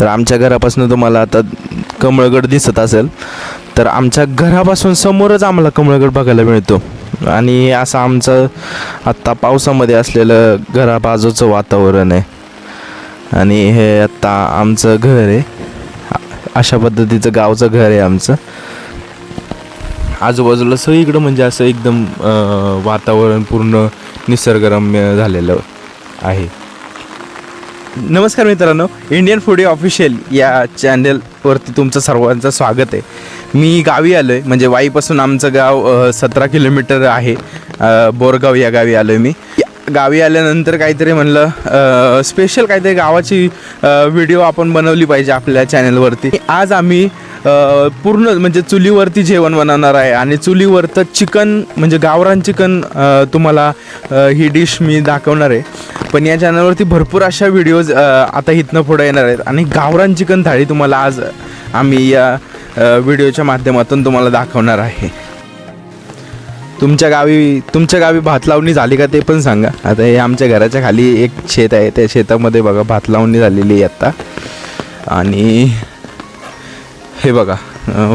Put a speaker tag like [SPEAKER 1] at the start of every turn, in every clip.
[SPEAKER 1] तर आमच्या घरापासून तुम्हाला आता कमळगड दिसत असेल तर आमच्या घरापासून समोरच आम्हाला कमळगड बघायला मिळतो. आणि असं आमचं आत्ता पावसामध्ये असलेलं घराबाजूचं वातावरण आहे. आणि हे आत्ता आमचं घर आहे. अशा पद्धतीचं गावचं घर आहे आमचं. आजूबाजूला सगळीकडं म्हणजे असं एकदम वातावरण पूर्ण निसर्गरम्य झालेलं आहे. नमस्कार मित्रांनो इंडियन फूडी ऑफिशियल या चॅनलवरती तुमचं सर्वांचं स्वागत आहे. मी गावी आलो आहे म्हणजे वाईपासून आमचं गाव सतरा किलोमीटर आहे. बोरगाव या गावी आलो आहे मी. या गावी आल्यानंतर काहीतरी म्हणलं स्पेशल काहीतरी गावाची व्हिडिओ आपण बनवली पाहिजे आपल्या चॅनलवरती आज आम्ही पूर्ण म्हणजे चुलीवरती जेवण बनवणार आहे आणि चुलीवरचं चिकन म्हणजे गावरान चिकन तुम्हाला ही डिश मी दाखवणार आहे. पण या चॅनलवरती भरपूर अशा व्हिडिओज आता इथनं पुढे येणार आहेत. आणि गावरान चिकन थाळी तुम्हाला आज आम्ही या व्हिडिओच्या माध्यमातून तुम्हाला दाखवणार आहे. तुमच्या गावी तुमच्या गावी भात लावणी झाली का ते पण सांगा. आता हे आमच्या घराच्या खाली एक शेत आहे. त्या शेतामध्ये बघा भात लावणी झालेली आहे आत्ता आणि हे बघा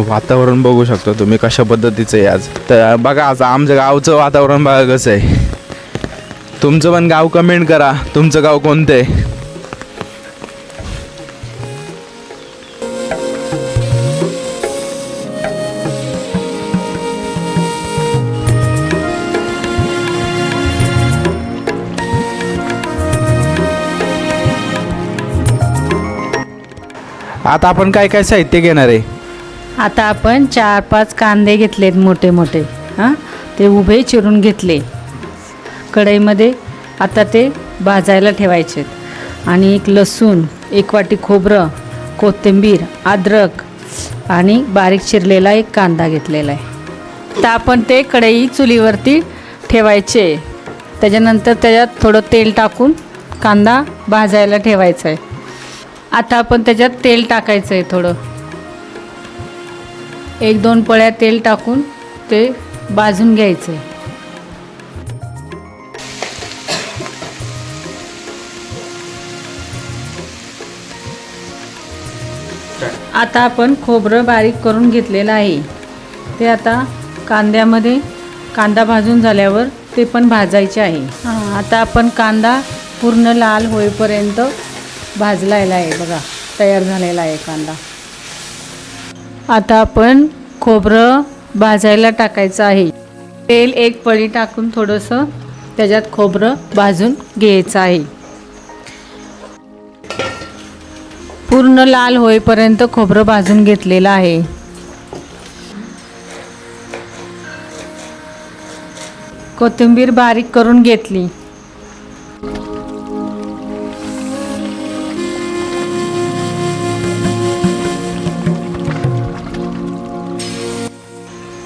[SPEAKER 1] वातावरण बघू शकतो तुम्ही कशा पद्धतीचं आहे आज. तर बघा आज आमच्या गावचं वातावरण बघा कसं आहे. तुमचं पण गाव कमेंट करा. तुमचं गाव कोणतं? आहे आता आपण काय काय साहित्य घेणार आहे?
[SPEAKER 2] आता आपण चार पाच कांदे घेतलेत मोठे मोठे हां? ते उभे चिरून घेतले. कढईमध्ये आता ते भाजायला ठेवायचे आणि एक लसूण एक वाटी खोबरं कोथिंबीर अद्रक आणि बारीक चिरलेला एक कांदा घेतलेला आहे. तर आपण ते कढई चुलीवरती ठेवायचे. त्याच्यानंतर त्याच्यात थोडं तेल टाकून कांदा भाजायला ठेवायचा आहे. आता आपण त्याच्यात तेल टाकायचं आहे थोडं. एक दोन पळ्या तेल टाकून ते भाजून घ्यायचे आता आपण खोबरं बारीक करून घेतलेलं आहे. ते आता कांद्यामध्ये कांदा भाजून झाल्यावर ते पण भाजायचे आहे. हां. आता आपण कांदा पूर्ण लाल होईपर्यंत भाजलेला आहे बघा तयार झालेला आहे कांदा. आता आपण खोबरं भाजायला टाकायचं आहे. तेल एक पळी टाकून थोडंसं त्याच्यात खोबरं भाजून घ्यायचं आहे. पूर्ण लाल होईपर्यंत खोबरं भाजून घेतलेलं आहे. कोथिंबीर बारीक करून घेतली.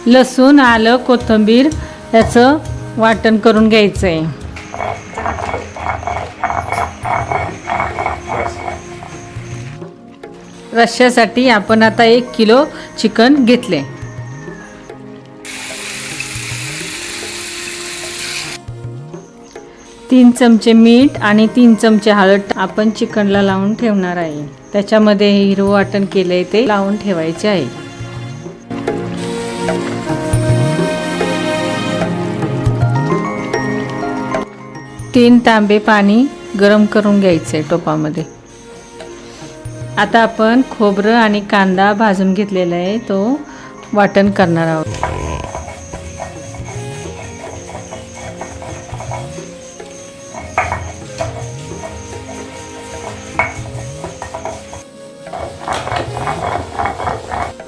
[SPEAKER 2] लसूण आलं कोथिंबीर याचं वाटण करून घ्यायचं आहे रश्श्यासाठी आपण आता एक किलो चिकन घेतले. तीन चमचे मीठ आणि तीन चमचे हळद आपण चिकनला लावून ठेवणार आहे. त्याच्यामध्ये हे हिरवं वाटण केलंय ते लावून ठेवायचे आहे. तीन तांबे पाणी गरम करून घ्यायचे टोपामध्ये. आता आपण खोबरं आणि कांदा भाजून घेतलेला आहे तो वाटण करणार आहोत.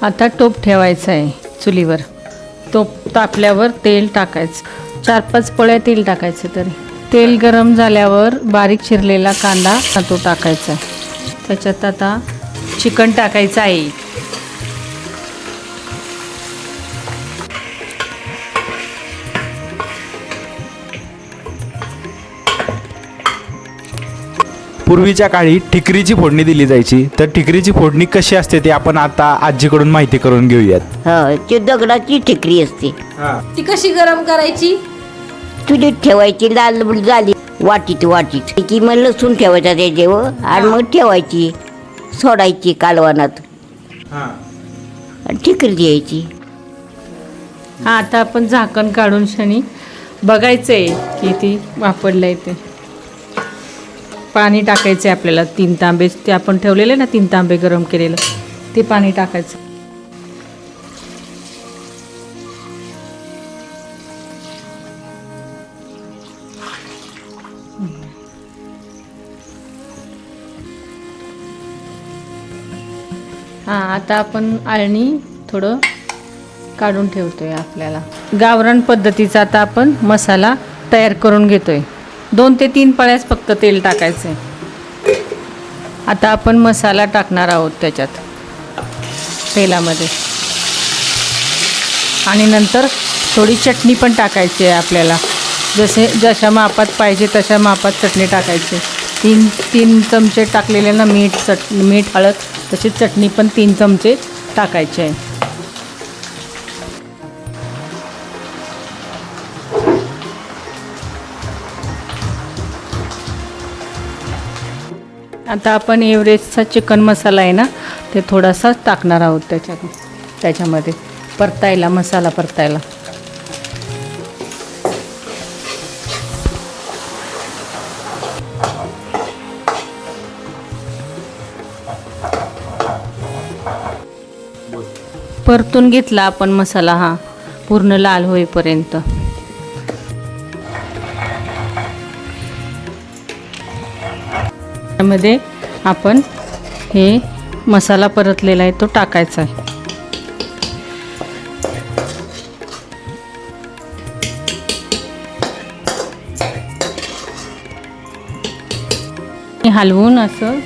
[SPEAKER 2] आता टोप ठेवायचा आहे चुलीवर. टोप तापल्यावर तेल टाकायचं. चार पाच पळ्या तेल टाकायचं तरी. तेल गरम झाल्यावर बारीक चिरलेला कांदा तो टाकायचा आहे. त्याच्यात आता चिकन टाकायचं आहे.
[SPEAKER 1] पूर्वीच्या काळी ठिकरीची फोडणी दिली जायची. तर ठिकरीची फोडणी कशी असते ते आपण आता आजीकडून माहिती करून घेऊयात.
[SPEAKER 3] हो ती दगडाची ठिकरी असते.
[SPEAKER 4] ती कशी गरम करायची?
[SPEAKER 3] चुलीत ठेवायची लाल झाली. वाटीत वाटीत. की मग लसूण ठेवायचा त्याच्यावर आणि मग ठेवायची सोडायची कालवणात
[SPEAKER 1] हां.
[SPEAKER 3] ठिकरी द्यायची.
[SPEAKER 2] हा आता आपण झाकण काढून शनी बघायचं आहे की ती. वापरलं आहे ते पाणी टाकायचं आहे आपल्याला तीन तांबे ते आपण ठेवलेले ना तीन तांबे गरम केलेलं ते पाणी टाकायचं. हां आता आपण आळणी थोडं काढून ठेवतोय आपल्याला. गावरान पद्धतीचा आता आपण मसाला तयार करून घेतोय. दोन ते तीन पळ्यास फक्त तेल टाकायचं आहे आता आपण मसाला टाकणार आहोत त्याच्यात तेलामध्ये. आणि नंतर थोडी चटणी पण टाकायची आहे आपल्याला. जसे जशा मापात पाहिजे तशा मापात चटणी टाकायची. तीन तीन चमचे टाकलेले ना मीठ चट मीठ हळद तशी चटणी पण तीन चमचे टाकायचे आहे. आता आपण एव्हरेस्टचा चिकन मसाला आहे ना ते थोडासा टाकणार आहोत त्याच्यात त्याच्यामध्ये. परतायला मसाला परतायला. परतून घेतला आपण मसाला हा. पूर्ण लाल होईपर्यंत. त्यामध्ये आपण हे मसाला परतलेला आहे तो टाकायचा आहे. हे हलवून असं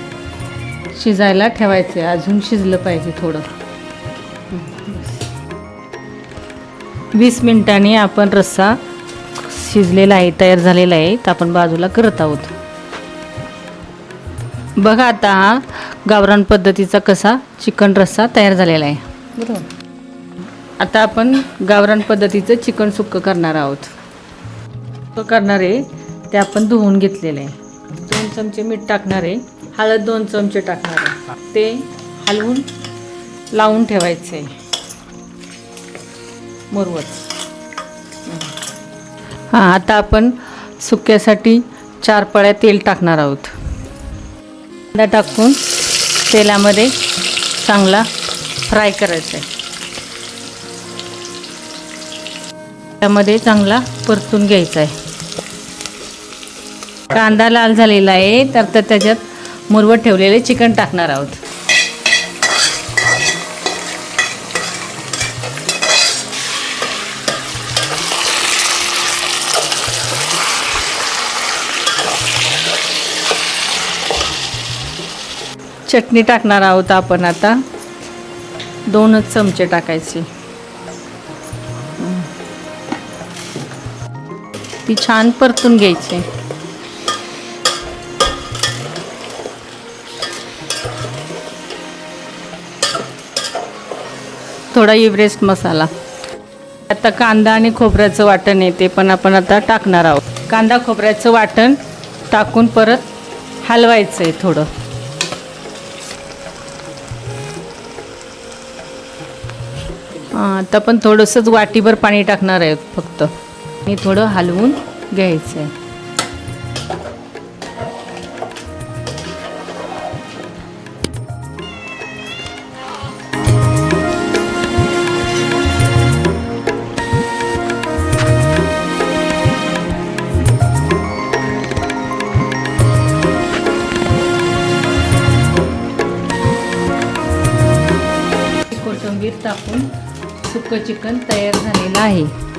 [SPEAKER 2] शिजायला ठेवायचं आहे. अजून शिजलं पाहिजे थोडं. वीस मिनटाने आपण रस्सा शिजलेला आहे तयार झालेला आहे. तर आपण बाजूला करत आहोत. बघा आता हा गावरान पद्धतीचा कसा चिकन रस्सा तयार झालेला आहे. बरोबर? आता आपण गावरान पद्धतीचं चिकन सुक्क करणार आहोत. सुक्कं करणार आहे ते आपण धुवून घेतलेलं आहे. दोन चमचे मीठ टाकणार आहे. हळद दोन चमचे टाकणार आहे. ते हलवून लावून ठेवायचं आहे. मुरवत. हां आता आपण सुक्यासाठी चार पळ्या तेल टाकणार आहोत. कांदा टाकून तेलामध्ये चांगला फ्राय करायचा आहे. त्यामध्ये चांगला परतून घ्यायचा आहे. कांदा लाल झालेला आहे तर तर त्याच्यात मुरवत ठेवलेले चिकन टाकणार आहोत. चटणी टाकणार आहोत आपण आता. दोनच चमचे टाकायचे. ती छान परतून घ्यायची. थोडा इव्हरेस्ट मसाला. आता कांदा आणि खोबऱ्याचं वाटण आहे ते पण आपण आता टाकणार आहोत. कांदा खोबऱ्याचं वाटण टाकून परत हलवायचं आहे थोडं. आता पण थोडंसंच वाटीभर पाणी टाकणार आहे फक्त. आणि थोडं हलवून घ्यायचं आहे सुकं चिकन तयार झालेलं आहे.